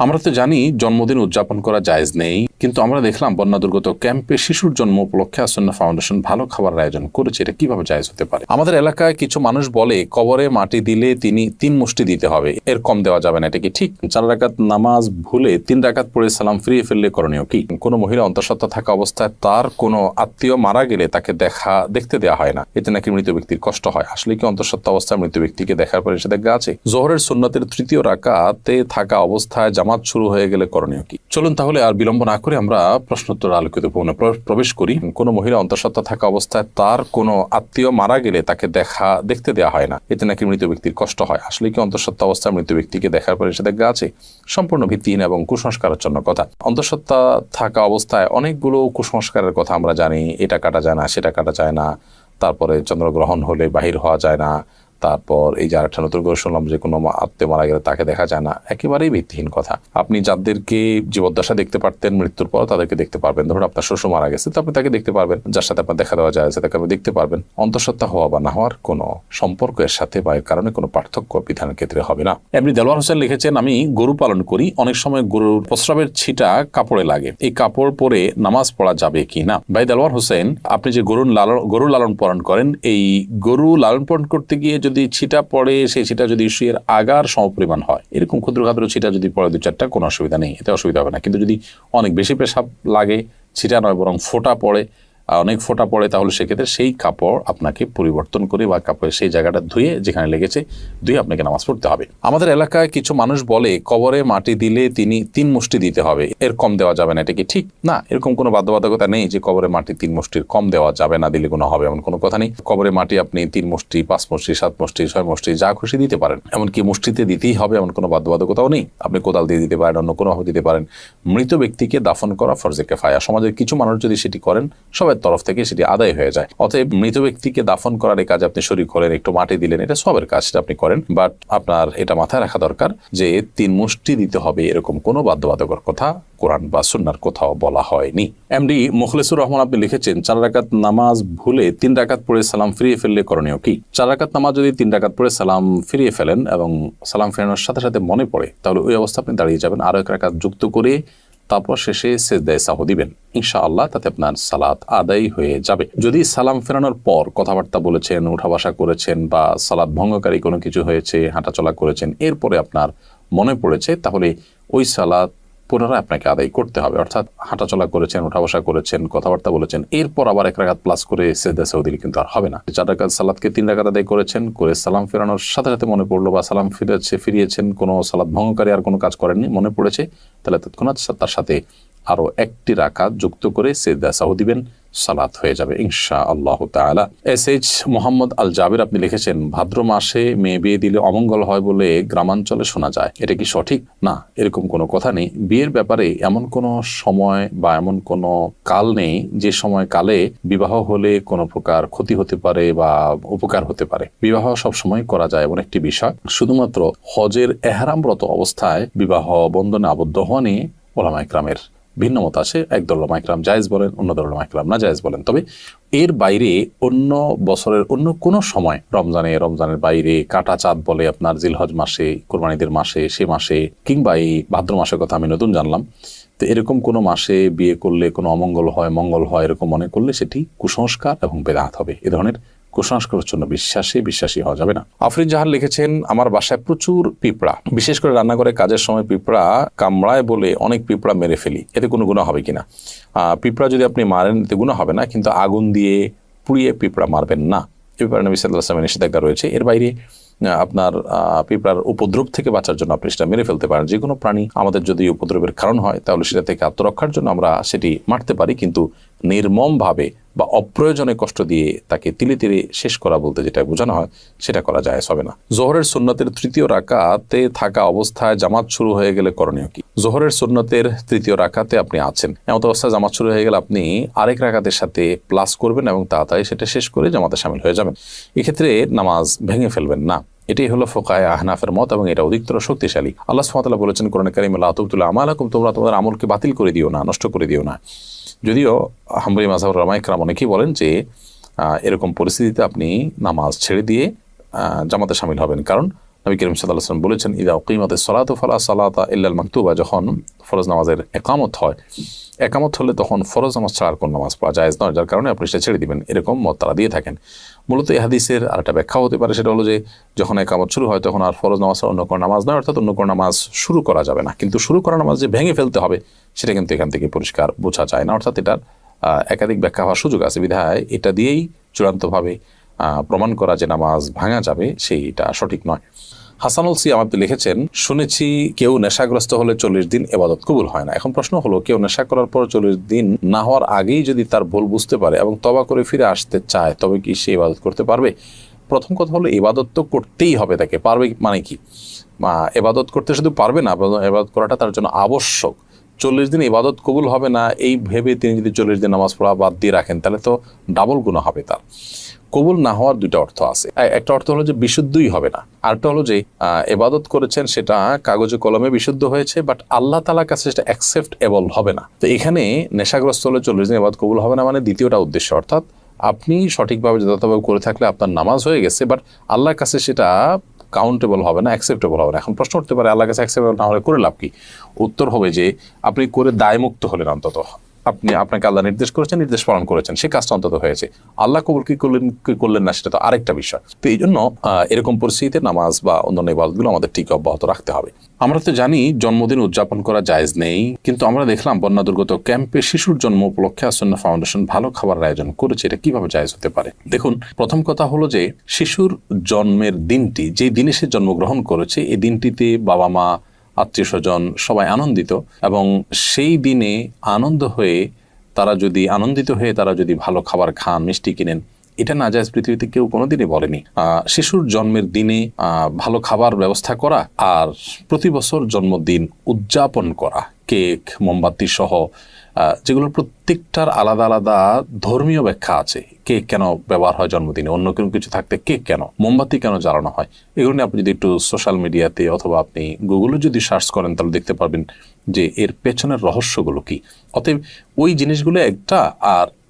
আমরা তো জানি জন্মদিন উদযাপন করা জায়জ নেই। কিন্তু আমরা দেখলাম বন্যা দুর্গত ক্যাম্পে শিশুর জন্ম উপলক্ষে আসন্না ফাউন্ডেশন ভালো খাবার আয়োজন করেছে। এটা কীভাবে জায়েজ হতে পারে? আমাদের এলাকায় কিছু মানুষ বলে, কবরে মাটি দিলে তিনি তিন মুষ্টি দিতে হবে। এর কম দেওয়া যাবে না, এটা কি ঠিক? চার রাকাত নামাজ ভুলে তিন রাকাত পড়ে সালাম ফিরিয়ে ফেললে করণীয় কি? কোনো মহিলা অন্তঃসত্ত্বা থাকা অবস্থায় তার কোনো আত্মীয় মারা গেলে তাকে দেখা, দেখতে দেওয়া হয় না। এতে নাকি মৃত ব্যক্তির কষ্ট হয়। আসলে কি অন্তঃসত্ত্বা অবস্থায় মৃত ব্যক্তিকে দেখার পরে নিষেধাজ্ঞা আছে জোহরের সুন্নতের তৃতীয় রাকাতে থাকা অবস্থায় জামাত শুরু হয়ে গেলে করণীয় কি? চলুন তাহলে আর বিলম্ব না করে আমরা প্রশ্নোত্তর আলোকিত ভবনে প্র- প্রবেশ করি। কোনো মহিলা অন্তঃসত্ত্বা থাকা অবস্থায় তার কোনো আত্মীয় মারা গেলে তাকে দেখা, দেখতে দেওয়া হয় না। এতে নাকি মৃত ব্যক্তির কষ্ট হয়। আসলে কি অন্তঃসত্ত্বা অবস্থায় মৃত ব্যক্তিকে দেখার পরে নিষেধাজ্ঞা আছে? সম্পূর্ণ ভিত্তিহীন এবং কুসংস্কারের জন্য কথা। অন্তঃসত্ত্বা থাকা অবস্থায় অনেকগুলো কুসংস্কারের কথা আমরা জানি। এটা কাটা যায় না, সেটা কাটা যায় না। তারপরে চন্দ্রগ্রহণ হলে বাহির হওয়া যায় না। তারপর এই যে আরেকটা নতুন করে শুনলাম যে কোনো আত্মীয় মারা গেলে তাকে দেখা যায় না, একেবারেই ভিত্তিহীন কথা। আপনি যাদেরকে জীবদ্দশা দেখতে পারতেন মৃত্যুর পর, তাদেরকে দেখতে পারবেন। ধরুন আপনার শ্বশুর মারা গেছে, তো আপনি তাকে দেখতে পারবেন। যার সাথে আপনার দেখা দেওয়া যায় তাকে আপনি দেখতে পারবেন। অন্তঃসত্ত্বা হওয়া বা না হওয়ার কোনো সম্পর্ক এর সাথে বা এর কারণে কোনো পার্থক্য বিধানের ক্ষেত্রে হবে না। এমনি দেলোয়ার হোসেন লিখেছেন, আমি গরু পালন করি, অনেক সময় গরুর প্রস্রাবের ছিটা কাপড়ে লাগে। এই কাপড় পরে নামাজ পড়া যাবে কি না? ভাই দেলোয়ার হোসেন, আপনি যে গরুর লালন গরু লালন পালন করেন, এই গরু লালন পালন করতে গিয়ে যদি ছিটা পড়ে, সেই ছিটা যদি শুয়ের আগার সমপরিমাণ হয়, এরকম ক্ষুদ্র ক্ষুদ্র ছিটা যদি পড়ে দু চারটা, কোনো অসুবিধা নেই, এতে অসুবিধা হবে না। কিন্তু যদি অনেক বেশি পেশাব লাগে, ছিটা নয় বরং ফোটা পড়ে অনেক ফোঁটা পড়ে, তাহলে সেক্ষেত্রে সেই কাপড় আপনাকে পরিবর্তন করে বা কাপড়ের সেই জায়গাটা ধুয়ে যেখানে লেগেছে, ধুয়ে আপনাকে নামাজ পড়তে হবে। আমাদের এলাকায় কিছু মানুষ বলে, কবরে মাটি দিলে তিনি তিন মুষ্টি দিতে হবে। এর কম দেওয়া যাবে না, এটা কি ঠিক? না, এরকম কোনো বাধ্যবাধকতা নেই যে কবরে মাটি তিন মুষ্টির কম দেওয়া যাবে না, দিলে কোনো হবে, এমন কোনো কথা নেই। কবরে মাটি আপনি তিন মুষ্টি, পাঁচ মুষ্টি, সাত মুষ্টি, ছয় মুষ্টি, যা খুশি দিতে পারেন। এমনকি মুষ্টিতে দিতেই হবে, এমন কোনো বাধ্যবাধকতাও নেই। আপনি কোদাল দিয়ে দিতে পারেন, অন্য কোনোভাবে দিতে পারেন। মৃত ব্যক্তিকে দাফন করা ফরজে কেফায়া। সমাজের কিছু মানুষ যদি সেটি করেন সবার তরফ থেকে সেটি আদায় হয়ে যায়। অতএব মৃত ব্যক্তিকে দাফন করার এই কাজে আপনি শরীর করেন একটু মাটি দিলেন, এটা সবের কাজ সেটা আপনি করেন। বাট আপনার এটা মাথায় রাখা দরকার যে তিন মুষ্টি দিতে হবে এরকম কোনো বাধ্যবাধকর কথা কোরআন বা সুন্নার কোথাও বলা হয়নি। এমডি মুখলেসুর রহমান আপনি লিখেছেন, চার রাকাত নামাজ ভুলে তিন রাকাত পড়ে সালাম ফিরিয়ে ফেললে করণীয় কি? চার রাকাত নামাজ যদি তিন রাকাত পড়ে সালাম ফিরিয়ে ফেলেন এবং সালাম ফেরানোর সাথে সাথে মনে পড়ে, তাহলে ওই অবস্থা আপনি দাঁড়িয়ে যাবেন। আরও এক রাকাত যুক্ত করে তারপর শেষে সেজদায় সাহ দিবেন। ইনশা আল্লাহ তাতে আপনার সালাত আদায় হয়ে যাবে। যদি সালাম ফেরানোর পর কথাবার্তা বলেছেন উঠা বসা করেছেন বা সালাদ ভঙ্গকারী কোনো কিছু হয়েছে, হাঁটাচলা করেছেন, এরপরে আপনার মনে পড়েছে, তাহলে ওই সালাত পুনরায় আপনাকে আদায় করতে হবে। অর্থাৎ হাঁটাচলা করেছেন উঠা বসা করেছেন, কথাবার্তা বলেছেন, এরপর আবার এক রাখাত প্লাস করে সেদা সৌদিল দিলে কিন্তু আর হবে না। চার রাগাত সালাদকে তিন রাখাত আদায় করেছেন, করে সালাম ফেরানোর সাথে সাথে মনে পড়ল, বা সালাম ফিরেছে, ফিরিয়েছেন, কোনো সালাদ ভঙ্গকারী আর কোনো কাজ করেননি, মনে পড়েছে। তাহলে তৎক্ষণাৎ তার সাথে আরও একটি রাখা যুক্ত করে সেদা সাহ দিবেন। সালাত হয়ে যাবে ইনশা আল্লাহ তাআলা। এস এইচ মোহাম্মদ আল জাবির আপনি লিখেছেন, ভাদ্র মাসে মেয়ে বিয়ে দিলে অমঙ্গল হয় বলে গ্রামাঞ্চলে শোনা যায়। এটা কি সঠিক? না, এরকম কোনো কথা নেই। বিয়ের ব্যাপারে এমন কোনো সময় বা এমন কোনো কাল নেই যে সময় কালে বিবাহ হলে কোনো প্রকার ক্ষতি হতে পারে বা উপকার হতে পারে। বিবাহ সব সময় করা যায় এমন একটি বিষয়। শুধুমাত্র হজের এহারামরত অবস্থায় বিবাহ বন্ধনে আবদ্ধ হওয়া নিয়ে ওলামা ইকরামের ভিন্ন মত আছে এক দল মাইকরাম জায়েজ বলেন, অন্য দল মাইকরাম না জায়েজ বলেন। তবে এর বাইরে অন্য বছরের অন্য কোনো সময়, রমজানে, রমজানের বাইরে কাটা চাঁদ বলে আপনার জিলহজ মাসে, কোরবানিদের মাসে, সে মাসে, কিংবা এই ভাদ্র মাসের কথা আমি নতুন জানলাম, তো এরকম কোনো মাসে বিয়ে করলে কোনো অমঙ্গল হয়, মঙ্গল হয়, এরকম মনে করলে সেটি কুসংস্কার এবং বেদাহাত হবে। এ ধরনের কুসংস্কারের জন্য বিশ্বাসী বিশ্বাসী হওয়া যাবে না। আফরিদ জাহান লিখেছেন, আমার বাসায় প্রচুর পিঁপড়া। বিশেষ করে রান্নাঘরে কাজের সময় পিঁপড়া কামড়ায় বলে অনেক পিঁপড়া মেরে ফেলি। এতে কোনো গুণা হবে কিনা? পিঁপড়া যদি আপনি মারেন, এতে গুণা হবে না, কিন্তু আগুন দিয়ে পুড়িয়ে পিঁপড়া মারবেন না। এ ব্যাপারে নবী সাল্লাহ আসলামের নিষেধাজ্ঞা রয়েছে। এর বাইরে আপনার পিঁপড়ার উপদ্রব থেকে বাঁচার জন্য আপনি সেটা মেরে ফেলতে পারেন। যে কোনো প্রাণী আমাদের যদি উপদ্রবের কারণ হয়, তাহলে সেটা থেকে আত্মরক্ষার জন্য আমরা সেটি মারতে পারি, কিন্তু নির্মমভাবে বা অপ্রয়োজনে কষ্ট দিয়ে তাকে তিলে তিলে শেষ করা বলতে যেটা বোঝানো হয়, সেটা করা যায়, হবে না। জোহরের সুন্নতের তৃতীয় রাকাতে থাকা অবস্থায় জামাত শুরু হয়ে গেলে করণীয় কি? জোহরের সুন্নতের তৃতীয় রাকাতে আপনি আছেন। এমন অবস্থায় জামাত শুরু হয়ে গেলে আপনি আরেক রাকাতের সাথে প্লাস করবেন এবং তাড়াতাড়ি সেটা শেষ করে জামাতে সামিল হয়ে যাবেন। এক্ষেত্রে নামাজ ভেঙে ফেলবেন না। এটাই হলো ফোকায় আহনাফের মত এবং এটা অধিকতর শক্তিশালী। আল্লাহ সুবহানাহু বলেছেন, কোরআন কারিমে লা তুবতুল আমালাকুম, তোমরা তোমাদের আমলকে বাতিল করে দিও না, নষ্ট করে দিও না। যদিও হাম্বরি মাজাহুর রামাইকরাম অনেকেই বলেন যে এরকম পরিস্থিতিতে আপনি নামাজ ছেড়ে দিয়ে জামাতে সামিল হবেন। কারণ নবী করিম সাল্লাহ সাল্লাম বলেছেন ইদা কিমতে সলাত ফালা সালাতা ইল্লাল মাকতুবা যখন ফরজ নামাজের একামত হয়, একামত হলে তখন ফরজ নামাজ ছাড়ার কোন নামাজ পড়া যায় নয়, যার কারণে আপনি সেটা ছেড়ে দিবেন। এরকম মত তারা দিয়ে থাকেন। মূলত এই হাদিসের আরেকটা ব্যাখ্যা হতে পারে, সেটা হলো যে, যখন একামত শুরু হয়, তখন আর ফরজ নামাজ ছাড়া অন্য কোনো নামাজ নয়, অর্থাৎ অন্য কোনো নামাজ শুরু করা যাবে না। কিন্তু শুরু করা নামাজ যে ভেঙে ফেলতে হবে, সেটা কিন্তু এখান থেকে পরিষ্কার বোঝা যায় না। অর্থাৎ এটার একাধিক ব্যাখ্যা হওয়ার সুযোগ আছে। বিধায় এটা দিয়েই চূড়ান্তভাবে প্রমাণ করা যে নামাজ ভাঙা যাবে সেইটা সঠিক নয়। হাসানুল সিয়াম আপনি লিখেছেন, শুনেছি কেউ নেশাগ্রস্ত হলে চল্লিশ দিন এবাদত কবুল হয় না। এখন প্রশ্ন হলো, কেউ নেশা করার পর চল্লিশ দিন না হওয়ার আগেই যদি তার ভুল বুঝতে পারে এবং তবা করে ফিরে আসতে চায়, তবে কি সে ইবাদত করতে পারবে? প্রথম কথা হলো ইবাদত তো করতেই হবে তাকে। পারবে মানে কি? এবাদত করতে শুধু পারবে না এবাদত করাটা তার জন্য আবশ্যক। চল্লিশ দিন ইবাদত কবুল হবে না, এই ভেবে তিনি যদি চল্লিশ দিন নামাজ পড়া বাদ দিয়ে রাখেন, তাহলে তো ডাবল গুণা হবে তার। কবুল না হওয়ার দুইটা অর্থ আছে। একটা অর্থ হলো যে বিশুদ্ধই হবে না। আরেকটা হলো যে এবাদত করেছেন সেটা কাগজে কলমে বিশুদ্ধ হয়েছে বাট আল্লাহ তালার কাছে সেটা অ্যাকসেপ্টেবল হবে না। তো এখানে নেশাগ্রস্ত হলে চল্লিশ দিন এবাদত কবুল হবে না মানে দ্বিতীয়টা উদ্দেশ্য। অর্থাৎ আপনি সঠিকভাবে যথাযথভাবে করে থাকলে আপনার নামাজ হয়ে গেছে বাট আল্লাহর কাছে সেটা কাউন্টেবল হবে না অ্যাকসেপ্টেবল হবে না। এখন প্রশ্ন উঠতে পারে, আল্লাহর কাছে অ্যাকসেপ্টেবল না হলে করে লাভ কি? উত্তর হবে যে, আপনি করে দায়মুক্ত হলেন অন্তত। আপনি আপনাকে আল্লাহ নির্দেশ করেছেন, নির্দেশ পালন করেছেন। সে কাজটা অন্তত হয়েছে। আল্লাহ কবুল কি করলেন কি করলেন না সেটা তো আরেকটা বিষয়। তো এই জন্য এরকম পরিস্থিতিতে নামাজ বা অন্যান্য ইবাদতগুলো আমাদের ঠিক অব্যাহত রাখতে হবে। আমরা তো জানি জন্মদিন উদযাপন করা জায়েজ নেই, কিন্তু আমরা দেখলাম বন্যা দুর্গত ক্যাম্পে শিশুর জন্ম উপলক্ষে আসন্ন ফাউন্ডেশন ভালো খাবার আয়োজন করেছে। এটা কীভাবে জায়েজ হতে পারে? দেখুন, প্রথম কথা হলো যে, শিশুর জন্মের দিনটি যে দিনে সে জন্মগ্রহণ করেছে, এই দিনটিতে বাবা মা আত্মীয় স্বজন সবাই আনন্দিত এবং সেই দিনে আনন্দ হয়ে তারা যদি, আনন্দিত হয়ে তারা যদি ভালো খাবার খান, মিষ্টি কিনেন, এটা না যায় পৃথিবীতে কেউ কোনোদিনই বলেনি। শিশুর জন্মের দিনে ভালো খাবার ব্যবস্থা করা আর প্রতি বছর জন্মদিন উদযাপন করা, কেক, মোমবাতি সহ যেগুলোর প্রত্যেকটার আলাদা আলাদা ধর্মীয় ব্যাখ্যা আছে। কে কেন ব্যবহার হয় জন্মদিনে? অন্য কোনো কিছু থাকতে কেক কেন? মোমবাতি কেন জ্বালানো হয়? এগুলো নিয়ে আপনি যদি একটু সোশ্যাল মিডিয়াতে অথবা আপনি গুগলে যদি সার্চ করেন, তাহলে দেখতে পারবেন যে এর পেছনের রহস্যগুলো কি। অতএব ওই জিনিসগুলো একটা আর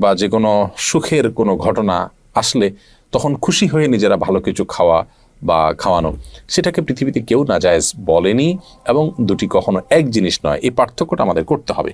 বা যে কোনো সুখের কোনো ঘটনা আসলে তখন খুশি হয়ে নিজেরা ভালো কিছু খাওয়া বা খাওয়ানো, সেটাকে পৃথিবীতে কেউ না জায়েজ বলেনি এবং দুটি কখনো এক জিনিস নয়, এই পার্থক্যটা আমাদের করতে হবে।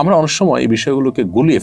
আমরা অনেক সময় এই বিষয়গুলোকে গুলিয়ে